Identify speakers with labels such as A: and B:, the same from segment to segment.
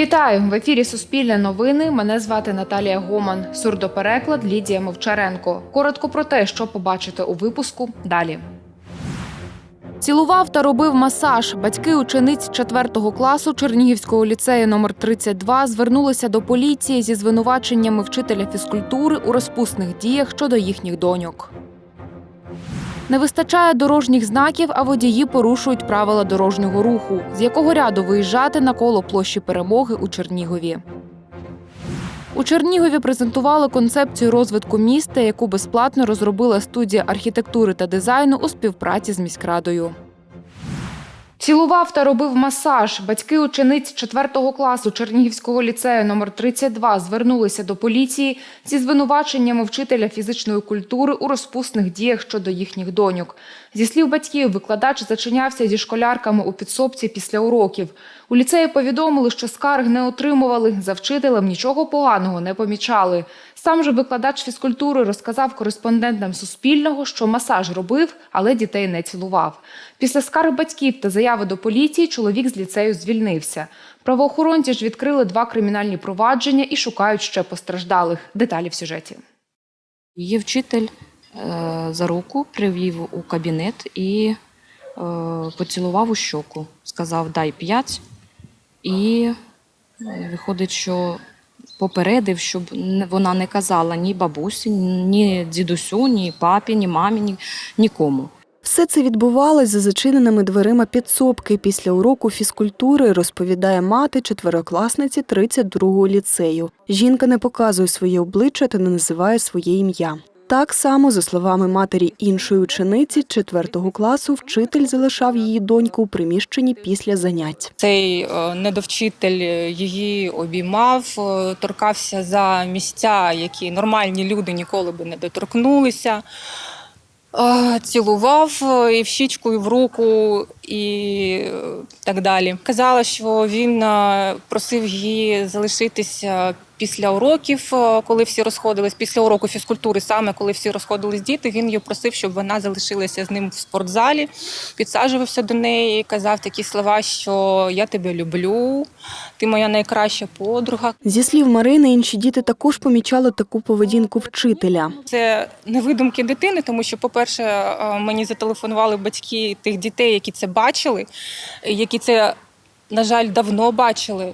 A: Вітаю в ефірі Суспільне новини. Мене звати Наталія Гоман. Сурдопереклад Лідія Мовчаренко. Коротко про те, що побачите у випуску далі. Цілував та робив масаж. Батьки учениць 4 класу Чернігівського ліцею номер 32 звернулися до поліції зі звинуваченнями вчителя фізкультури у розпусних діях щодо їхніх доньок. Не вистачає дорожніх знаків, а водії порушують правила дорожнього руху, з якого ряду виїжджати на коло площі перемоги у Чернігові. У Чернігові презентували концепцію розвитку міста, яку безплатно розробила студія архітектури та дизайну у співпраці з міськрадою. Цілував та робив масаж. Батьки учениць 4 класу Чернігівського ліцею номер 32 звернулися до поліції зі звинуваченнями вчителя фізичної культури у розпусних діях щодо їхніх доньок. Зі слів батьків, викладач зачинявся зі школярками у підсобці після уроків. У ліцеї повідомили, що скарг не отримували, за вчителем нічого поганого не помічали. Сам же викладач фізкультури розказав кореспондентам Суспільного, що масаж робив, але дітей не цілував. Після скарг батьків та заяви до поліції чоловік з ліцею звільнився. Правоохоронці ж відкрили два кримінальні провадження і шукають ще постраждалих. Деталі в сюжеті.
B: Її вчитель е, за руку привів у кабінет і е, поцілував у щоку. Сказав дай п'ять. І е, виходить, що попередив, щоб вона не казала ні бабусі, ні дідусю, ні папі, ні мамі, ні, нікому.
C: Все це відбувалось за зачиненими дверима підсобки після уроку фізкультури, розповідає мати четверокласниці 32-го ліцею. Жінка не показує своє обличчя та не називає своє ім'я. Так само, за словами матері іншої учениці 4 класу, вчитель залишав її доньку у приміщенні після занять.
D: Цей е, недовчитель її обіймав, е, торкався за місця, які нормальні люди ніколи би не доторкнулися. Е, Цілував е, і в щічку, і в руку, і е, так далі. Казала, що він е, просив її залишитися після уроків, е, коли всі розходились, після уроку фізкультури, саме коли всі розходились діти, він її просив, щоб вона залишилася з ним в спортзалі, підсаджувався до неї, казав такі слова, що я тебе люблю, ти моя найкраща подруга.
C: Зі слів Марини, інші діти також помічали таку поведінку вчителя.
D: Це не видумки дитини, тому що, по-перше, е, мені зателефонували батьки тих дітей, які це бачили, які це, на жаль, давно бачили.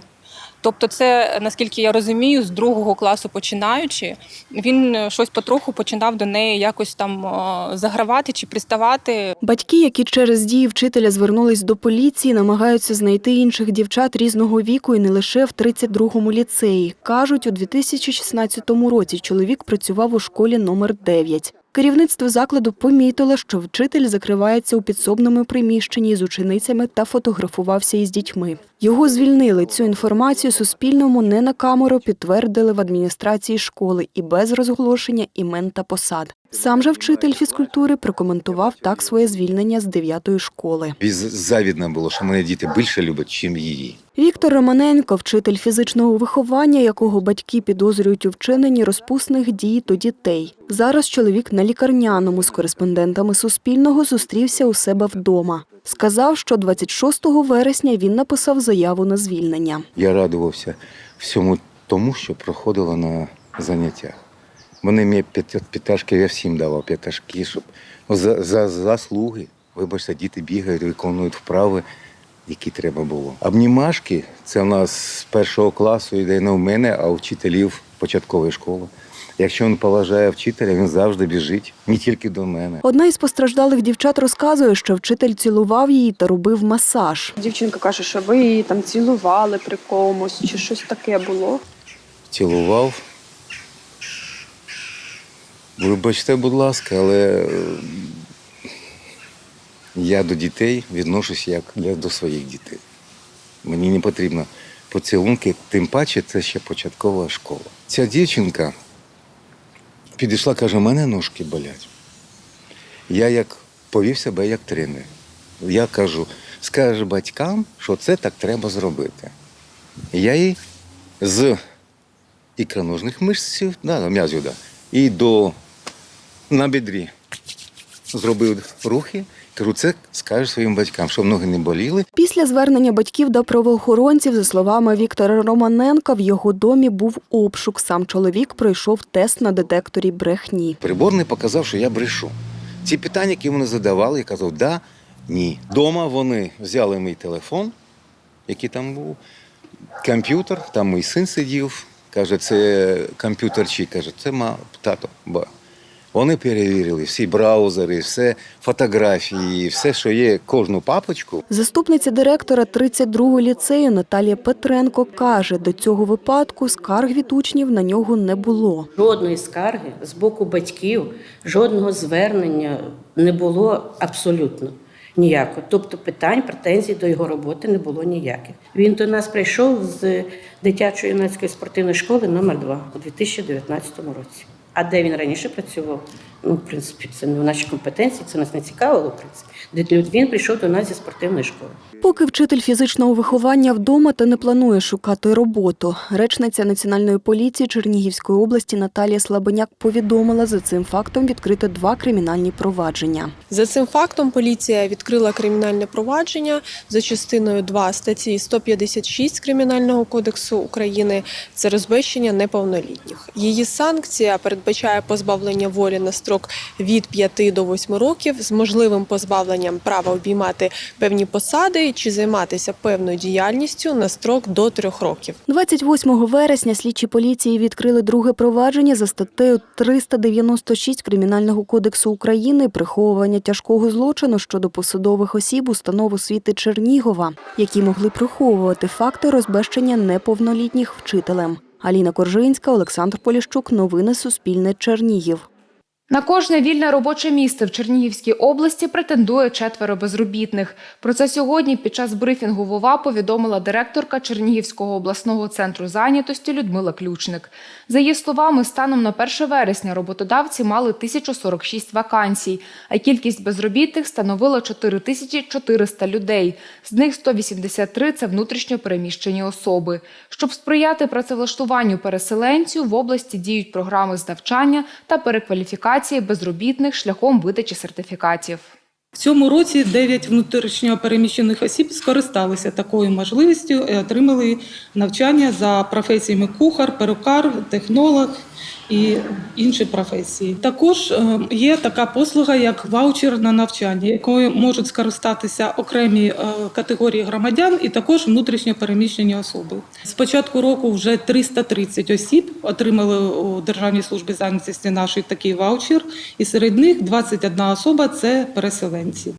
D: Тобто, це, наскільки я розумію, з другого класу починаючи, він е, щось потроху починав до неї якось там загравати чи приставати.
C: Батьки, які через дії вчителя звернулись до поліції, намагаються знайти інших дівчат різного віку і не лише в 32-му ліцеї. Кажуть, у 2016 році чоловік працював у школі номер 9. Керівництво закладу помітило, що вчитель закривається у підсобному приміщенні з ученицями та фотографувався із дітьми. Його звільнили. Цю інформацію Суспільному не на камеру підтвердили в адміністрації школи і без розголошення імен та посад. Сам же вчитель фізкультури прокоментував так своє звільнення з 9-ї школи.
E: Завідно було, що мене діти більше люблять, ніж її.
C: Віктор Романенко, вчитель фізичного виховання, якого батьки підозрюють у вчиненні розпусних дій до дітей. Зараз чоловік на лікарняному з кореспондентами Суспільного зустрівся у себе вдома. Сказав, що 26 вересня він написав заяву на звільнення.
E: Я радувався всьому тому, що проходило на заняттях. Вони мені п'яташки, я всім давав п'яташки, щоб ну, за, за заслуги. Вибачте, діти бігають, виконують вправи, які треба було. Обнімашки це в нас з першого класу йде не в мене, а у вчителів початкової школи. Якщо він поважає вчителя, він завжди біжить, не тільки до мене.
C: Одна із постраждалих дівчат розказує, що вчитель цілував її та робив масаж.
F: Дівчинка каже, що ви її там цілували при комусь, чи щось таке було.
E: цілував. Вибачте, будь ласка, але е, я до дітей відношусь як я до своїх дітей. Мені не потрібно поцілунки, тим паче це ще початкова школа. Ця дівчинка підійшла, каже, у мене ножки болять. Я як повів себе як тренер. Я кажу, скажи батькам, що це так треба зробити. Я їй з ікроножних мишців, да, м'язів, да, і до на бідрі зробив рухи. Кажу, це скажеш своїм батькам, щоб ноги не боліли.
C: Після звернення батьків до правоохоронців, за словами Віктора Романенка, в його домі був обшук. Сам чоловік пройшов тест на детекторі брехні.
E: Приборний показав, що я брешу. Ці питання, які вони задавали, я казав, да, ні. Дома вони взяли мій телефон, який там був, комп'ютер, там мій син сидів. Каже, це комп'ютер чи каже, це ма, тато, ба. Вони перевірили всі браузери, все фотографії, все, що є, кожну папочку.
C: Заступниця директора 32-го ліцею Наталія Петренко каже, до цього випадку скарг від учнів на нього не було.
G: Жодної скарги з боку батьків, жодного звернення не було абсолютно ніякого. Тобто питань, претензій до його роботи не було ніяких. Він до нас прийшов з дитячої юнацької спортивної школи номер 2 у 2019 році. А де він раніше працював? Ну, в принципі, це не в нашій компетенції, це нас не цікавило, в принципі. Він прийшов до нас зі спортивної школи.
C: Поки вчитель фізичного виховання вдома та не планує шукати роботу. Речниця Національної поліції Чернігівської області Наталія Слабеняк повідомила, за цим фактом відкрито два кримінальні провадження.
H: За цим фактом поліція відкрила кримінальне провадження за частиною 2 статті 156 Кримінального кодексу України. Це розбещення неповнолітніх. Її санкція передбачає позбавлення волі на строк від 5 до 8 років з можливим позбавленням права обіймати певні посади чи займатися певною діяльністю на строк до 3 років.
C: 28 вересня слідчі поліції відкрили друге провадження за статтею 396 Кримінального кодексу України приховування тяжкого злочину щодо посадових осіб установ освіти Чернігова, які могли приховувати факти розбещення неповнолітніх вчителем. Аліна Коржинська, Олександр Поліщук. Новини Суспільне Чернігів.
A: На кожне вільне робоче місце в Чернігівській області претендує четверо безробітних. Про це сьогодні під час брифінгу ВОВА повідомила директорка Чернігівського обласного центру зайнятості Людмила Ключник. За її словами, станом на 1 вересня роботодавці мали 1046 вакансій, а кількість безробітних становила 4400 людей. З них 183 – це внутрішньо переміщені особи. Щоб сприяти працевлаштуванню переселенців, в області діють програми з навчання та перекваліфікації безробітних шляхом видачі сертифікатів.
I: В цьому році 9 внутрішньо переміщених осіб скористалися такою можливістю і отримали навчання за професіями кухар, перукар, технолог і інші професії. Також е, є така послуга, як ваучер на навчання, якою можуть скористатися окремі е, категорії громадян і також внутрішньо переміщені особи. З початку року вже 330 осіб отримали у Державній службі зайнятості нашої такий ваучер, і серед них 21 особа це переселенці.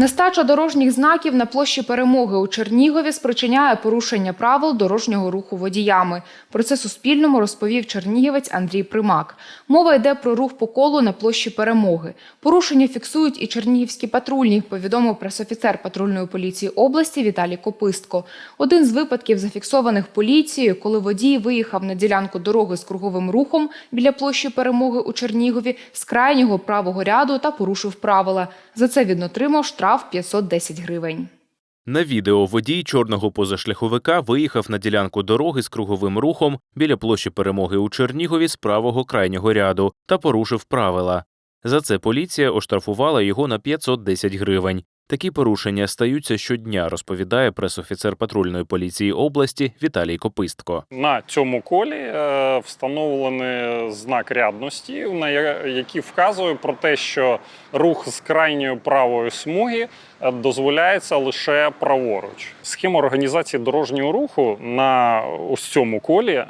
A: Нестача дорожніх знаків на площі перемоги у Чернігові спричиняє порушення правил дорожнього руху водіями. Про це Суспільному розповів чернігівець Андрій Примак. Мова йде про рух по колу на площі перемоги. Порушення фіксують і чернігівські патрульні, повідомив пресофіцер патрульної поліції області Віталій Копистко. Один з випадків, зафіксованих поліцією, коли водій виїхав на ділянку дороги з круговим рухом біля площі перемоги у Чернігові з крайнього правого ряду та порушив правила. За це він отримав штраф 510 гривень.
J: На відео водій чорного позашляховика виїхав на ділянку дороги з круговим рухом біля площі перемоги у Чернігові з правого крайнього ряду та порушив правила. За це поліція оштрафувала його на 510 гривень. Такі порушення стаються щодня, розповідає пресофіцер патрульної поліції області Віталій Копистко.
K: На цьому колі е, встановлений знак рядності, на який вказує про те, що рух з крайньої правої смуги е, дозволяється лише праворуч. Схема організації дорожнього руху на ось цьому колі е,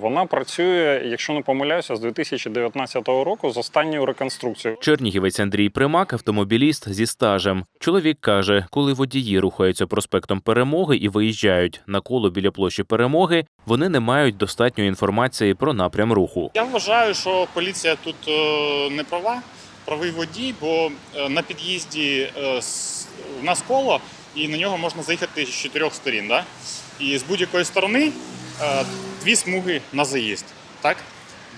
K: вона працює, якщо не помиляюся, з 2019 року з останньою реконструкцією.
J: Чернігівець Андрій Примак, автомобіліст зі стажем. Чоловік каже, коли водії рухаються проспектом Перемоги і виїжджають на коло біля площі Перемоги, вони не мають достатньої інформації про напрям руху.
L: Я вважаю, що поліція тут е, не права, правий водій, бо е, на під'їзді е, в нас коло, і на нього можна заїхати з чотирьох сторін. Да? І з будь-якої сторони е, дві смуги на заїзд. Так?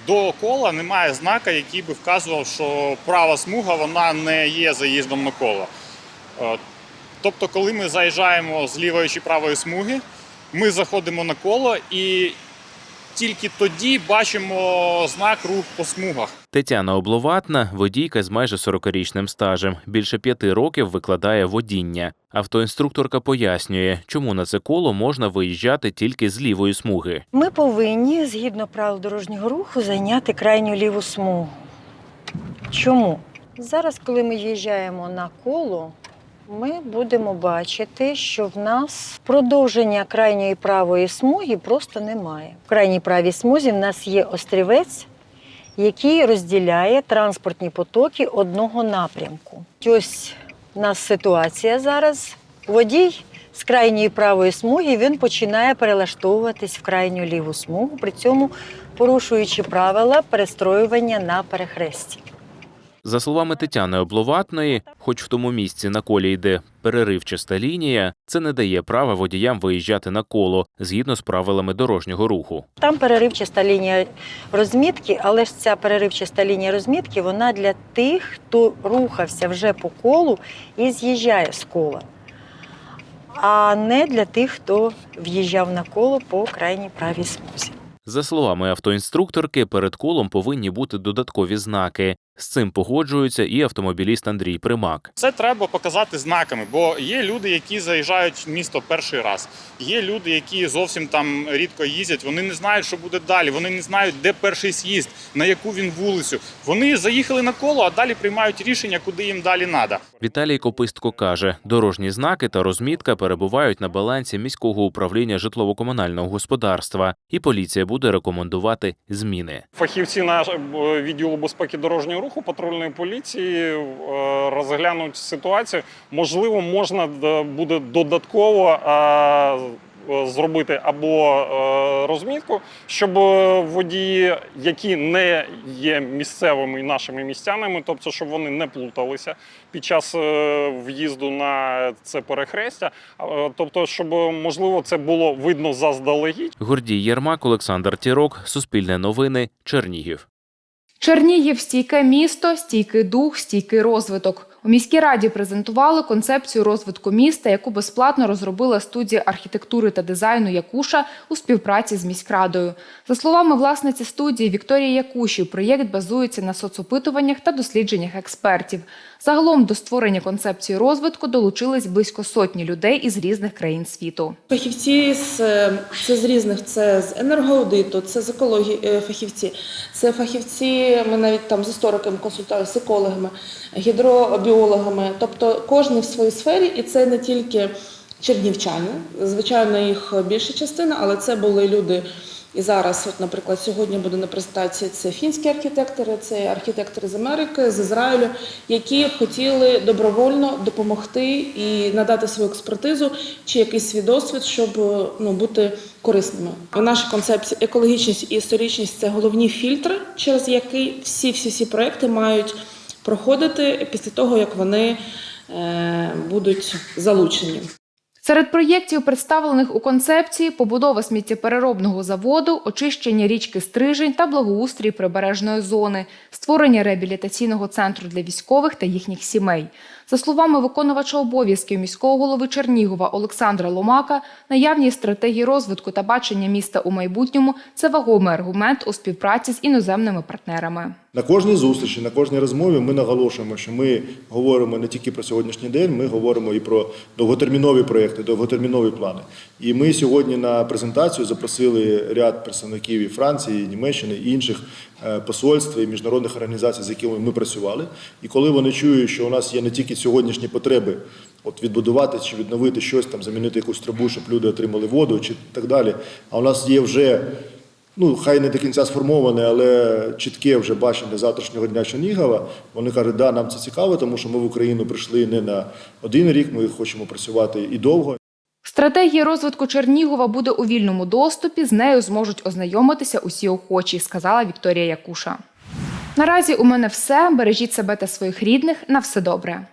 L: До кола немає знака, який би вказував, що права смуга вона не є заїздом на коло. Е, Тобто, коли ми заїжджаємо з лівої чи правої смуги, ми заходимо на коло і тільки тоді бачимо знак рух по смугах.
J: Тетяна Обловатна водійка з майже 40-річним стажем. Більше п'яти років викладає водіння. Автоінструкторка пояснює, чому на це коло можна виїжджати тільки з лівої смуги.
M: Ми повинні, згідно правил дорожнього руху, зайняти крайню ліву смугу. Чому? Зараз, коли ми їжджаємо на коло, ми будемо бачити, що в нас продовження крайньої правої смуги просто немає. В крайній правій смузі в нас є острівець, який розділяє транспортні потоки одного напрямку. Ось у нас ситуація зараз. Водій з крайньої правої смуги він починає перелаштовуватись в крайню ліву смугу, при цьому порушуючи правила перестроювання на перехресті.
J: За словами Тетяни Обловатної, хоч в тому місці на колі йде переривчаста лінія, це не дає права водіям виїжджати на коло згідно з правилами дорожнього руху.
M: Там переривчаста лінія розмітки, але ж ця переривчаста лінія розмітки вона для тих, хто рухався вже по колу і з'їжджає з кола, а не для тих, хто в'їжджав на коло по крайній правій смузі.
J: За словами автоінструкторки, перед колом повинні бути додаткові знаки. З цим погоджується і автомобіліст Андрій Примак.
L: Це треба показати знаками, бо є люди, які заїжджають в місто перший раз. Є люди, які зовсім там рідко їздять. Вони не знають, що буде далі. Вони не знають, де перший з'їзд, на яку він вулицю. Вони заїхали на коло, а далі приймають рішення, куди їм далі треба.
J: Віталій Копистко каже, дорожні знаки та розмітка перебувають на балансі міського управління житлово-комунального господарства, і поліція буде рекомендувати зміни.
K: Фахівці нашого відділу безпеки дорожнього руху патрульної поліції е, розглянуть ситуацію. Можливо, можна буде додатково е, зробити або е, розмітку, щоб водії, які не є місцевими нашими містянами, тобто щоб вони не плуталися під час е, в'їзду на це перехрестя, е, тобто, щоб можливо це було видно заздалегідь.
J: Гордій Єрмак, Олександр Тірок, Суспільне новини, Чернігів.
A: Чернігів стійке місто, стійкий дух, стійкий розвиток. У міській раді презентували концепцію розвитку міста, яку безплатно розробила студія архітектури та дизайну Якуша у співпраці з міськрадою. За словами власниці студії Вікторії Якуші, проєкт базується на соцопитуваннях та дослідженнях експертів. Загалом до створення концепції розвитку долучились близько сотні людей із різних країн світу.
N: Фахівці з це з різних, це з енергоаудиту, це з екології е, фахівці, це фахівці. Ми навіть там з істориками консультуємося, з екологами, гідробіологами. Тобто кожен в своїй сфері, і це не тільки чернівчани. Звичайно, їх більша частина, але це були люди. І зараз, от, наприклад, сьогодні буде на презентації це фінські архітектори, це архітектори з Америки, з Ізраїлю, які хотіли добровольно допомогти і надати свою експертизу чи якийсь свій досвід, щоб ну, бути корисними. В нашій концепції екологічність і історичність це головні фільтри, через які всі всі всі проекти мають проходити після того, як вони е, будуть залучені.
A: Серед проєктів, представлених у концепції, побудова сміттєпереробного заводу, очищення річки Стрижень та благоустрій прибережної зони, створення реабілітаційного центру для військових та їхніх сімей. За словами виконувача обов'язків міського голови Чернігова Олександра Ломака, наявність стратегії розвитку та бачення міста у майбутньому це вагомий аргумент у співпраці з іноземними партнерами.
O: На кожній зустрічі, на кожній розмові ми наголошуємо, що ми говоримо не тільки про сьогоднішній день, ми говоримо і про довготермінові проекти, довготермінові плани. І ми сьогодні на презентацію запросили ряд представників і Франції, і Німеччини і інших посольств і міжнародних організацій, з якими ми працювали. І коли вони чують, що у нас є не тільки сьогоднішні потреби, от відбудувати чи відновити щось там, замінити якусь трубу, щоб люди отримали воду, чи так далі. А у нас є вже ну хай не до кінця сформоване, але чітке вже бачення завтрашнього дня Чернігова. Вони кажуть, да, нам це цікаво, тому що ми в Україну прийшли не на один рік. Ми хочемо працювати і довго.
A: Стратегія розвитку Чернігова буде у вільному доступі. З нею зможуть ознайомитися усі охочі, сказала Вікторія Якуша. Наразі у мене все. Бережіть себе та своїх рідних. На все добре.